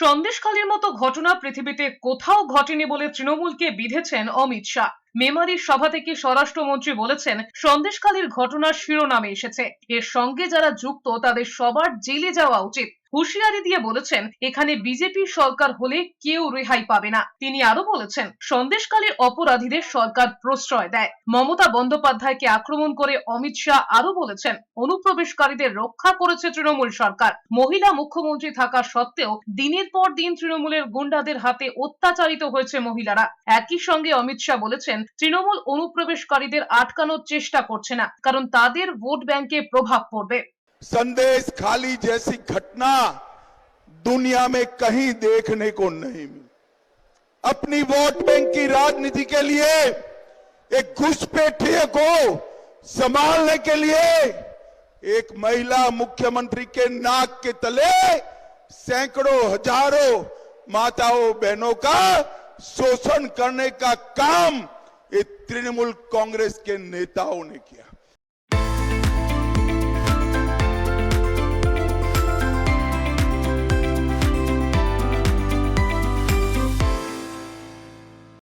সন্দেশখালীর মতো ঘটনা পৃথিবীতে কোথাও ঘটেনি বলে তৃণমূলকে বিধেছেন অমিত শাহ। মেমারির সভা থেকে স্বরাষ্ট্রমন্ত্রী বলেছেন, সন্দেশখালীর ঘটনার শিরোনামে এসেছে। এর সঙ্গে যারা যুক্ত, তাদের সবার জেলে যাওয়া উচিত। হুঁশিয়ারি দিয়ে বলেছেন, এখানে বিজেপি সরকার হলে কেউ রেহাই পাবে না। তিনি আরও বলেছেন সন্দেশকালীর অপরাধীদের সরকার প্রশ্রয় দেয়। মমতা বন্দ্যোপাধ্যায়কে আক্রমণ করে অমিত শাহ আরও বলেছেন, অনুপ্রবেশকারীদের রক্ষা করেছে তৃণমূল সরকার। মহিলা মুখ্যমন্ত্রী থাকা সত্ত্বেও দিনের পর দিন তৃণমূলের গুন্ডাদের হাতে অত্যাচারিত হয়েছে মহিলারা। একই সঙ্গে অমিত শাহ বলেছেন, তৃণমূল অনুপ্রবেশকারীদের আটকানোর চেষ্টা করছে না, কারণ তাদের ভোট ব্যাংকে প্রভাব পড়বে। संदेश खाली जैसी घटना दुनिया में कहीं देखने को नहीं मिली। अपनी वोट बैंक की राजनीति के लिए, एक घुसपैठिए को संभालने के लिए, एक महिला मुख्यमंत्री के नाक के तले सैकड़ों, हज़ारों माताओं, बहनों का शोषण करने का काम ये तृणमूल कांग्रेस के नेताओं ने किया।